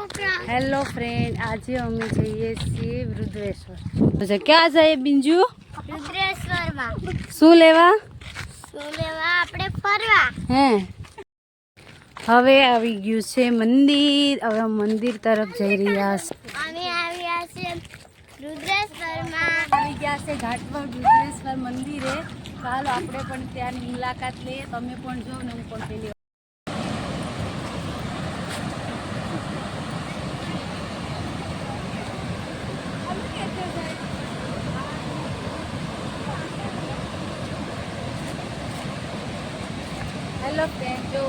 Hello friend આજે અમે જઈએ છીએ વૃદ્ધેશ્વર તો ક્યાં જઈએ બિંજુ? રુદ્રેશ્વરમાં. શું લેવા? શું લેવા? આપણે ફરવા. હે. હવે આવી ગયું છે મંદિર. હવે મંદિર તરફ જઈ રહ્યા છે. અમે આવ્યા છે રુદ્રેશ્વરમાં. આવી ગયા છે ઘાટ પર વૃદ્ધેશ્વર મંદિરે. ચાલો આપણે પણ ત્યાંની મુલાકાત લઈએ. તમે પણ જો ને હું પણ પેલી હેલો ફ્રેન્ડ જો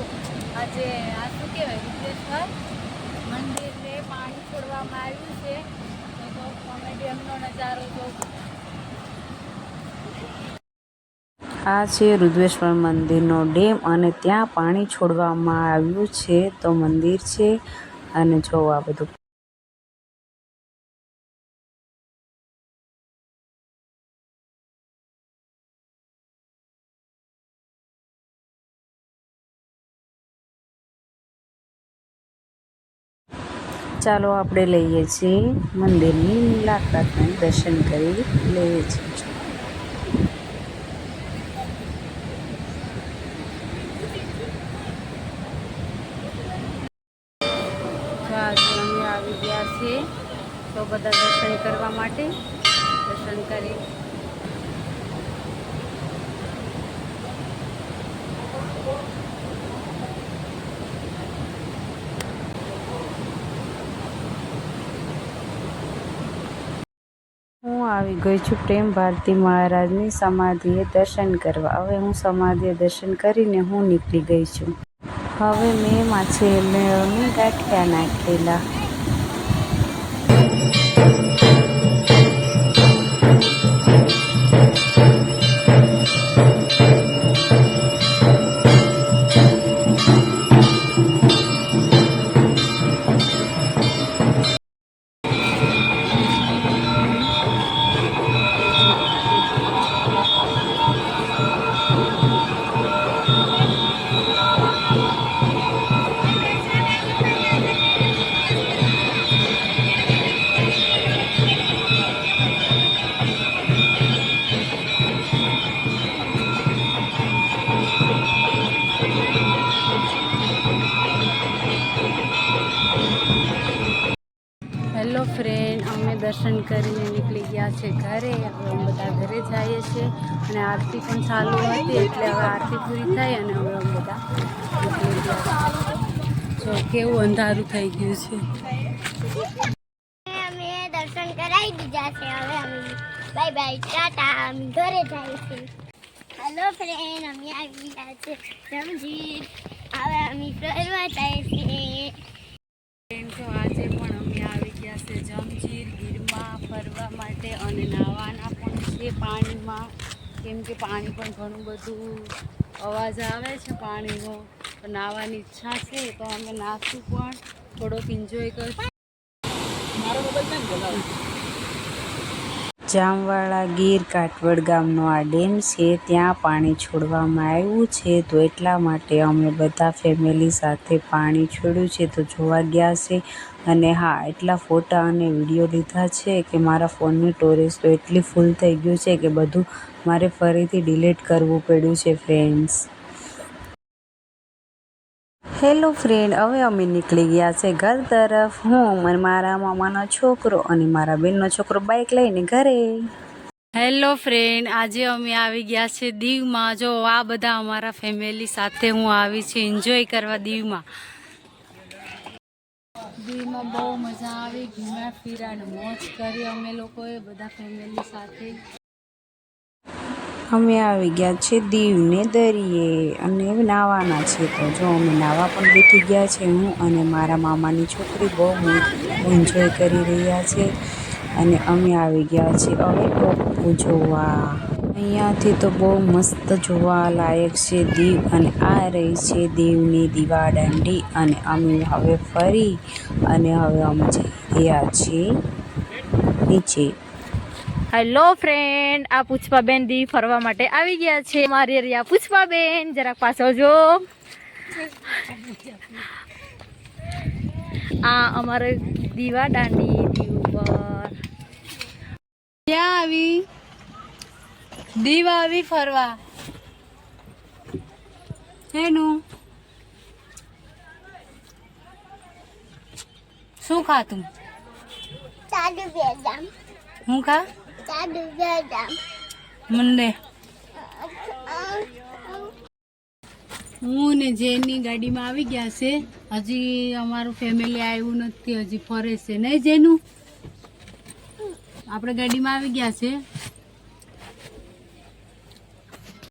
આજે આ શું કહેવાય? વિશ્વેશ્વર મંદિરને પાણી છોડવામાં આવ્યું છે. તો ડેમનો નજારો જો. આ છે રુદ્વેશ્વર મંદિરનો ડેમ અને ત્યાં પાણી છોડવામાં આવ્યું છે. તો મંદિર છે અને જો આ બધું ચાલો આપણે લઈએ છીએ મંદિરની મુલાકાતને દર્શન કરી લઈએ છીએ. આજે અમે આવી ગયા છીએ. તો બધા દર્શન કરવા માટે દર્શન કરી હું આવી ગઈ છું પ્રેમ ભારતી મહારાજની સમાધિએ દર્શન કરવા. હવે હું સમાધિએ દર્શન કરીને હું નીકળી ગઈ છું. હવે મેં માછલીઓની ગાંઠિયા નાખેલા. દર્શન કરીને નીકળી ગયા છે ઘરે. હવે અમે બધા ઘરે જઈએ છીએ. અને આરતી પણ ચાલુ હતી એટલે હવે આરતી પૂરી થઈ અને હવે અમે બધા નીકળી ગયા. જો કેવું અંધારું થઈ ગયું છે. અમે દર્શન કરાવી દીધા છે. હવે અમે બાય બાય ટાટા અમે ઘરે જાય છે હેલો ફ્રેન્ડ અમે આવી ગયા છે. રમજીત હવે અમે ફરવા જાય છે ફ્રેન્ડ તો આજે પણ અમે આવી ગયા છે. જમજીર ગીરમાં ફરવા માટે અને નાવાના પણ છે પાણીમાં. કેમ કે પાણી પણ ઘણું બધું અવાજ આવે છે પાણીનો. તો નાહવાની ઈચ્છા છે તો અમે નાખશું પણ. થોડોક એન્જોય કરશું. જામવાળા ગીર કાટવડ ગામનો આ ડેમ છે. ત્યાં પાણી છોડવામાં આવ્યું છે. તો એટલા માટે અમે બધા ફેમિલી સાથે પાણી છોડ્યું છે. તો જોવા ગયા છે. અને હા, એટલા ફોટા અને વીડિયો લીધા છે કે મારા ફોનની સ્ટોરેજ તો એટલી ફૂલ થઈ ગયું છે કે બધું મારે ફરીથી ડિલીટ કરવું પડ્યું છે ફ્રેન્ડ્સ હેલો ફ્રેન્ડ હવે અમે નીકળી ગયા છે ઘર તરફ. હું મારા મામાનો છોકરો અને મારા બેનનો છોકરો બાઇક લઈને ઘરે. હેલો ફ્રેન્ડ આજે અમે આવી ગયા છે દીવમાં. જો આ બધા અમારા ફેમિલી સાથે હું આવી છું. એન્જોય કરવા દીવમાં. દીવમાં બહુ મજા આવી ઘૂમ્યા ફીરા મોજ કરી અમે લોકોએ બધા ફેમિલી સાથે. અમે આવી ગયા છે દીવને દરિયે અને નાવાના છે તો જો અમે નાવા પણ બેઠી ગયા છે હું અને મારા મામાની છોકરી બહુ એન્જોય કરી રહ્યા છે અને અમે આવી ગયા છીએ હવે ટોપું જોવા અહીંયાથી તો બહુ મસ્ત જોવા લાયક છે દીવ અને આ રહી છે દીવની દીવાદાંડી અને અમે હવે ફરી અને હવે અમે જઈ રહ્યા છીએ નીચે. હેલો ફ્રેન્ડ આ પુષ્પાબેન દીવ ફરવા માટે આવી ગયા છે. મારી રિયા પુષ્પાબેન જરાક પાછો જો. આ અમારે દીવા દાંડી દીવ પર. ક્યાં આવી? દીવા આવી ફરવા. એનું શું ખાતું ચાલુ બેદામ હું ખા? ચાલુ બેદામ મને. હું ને જેની ગાડીમાં આવી ગયા છે. હજી અમારું ફેમિલી આવ્યું નથી હજી ફરે છે. નહીં જેનું? આપણે ગાડીમાં આવી ગયા છે.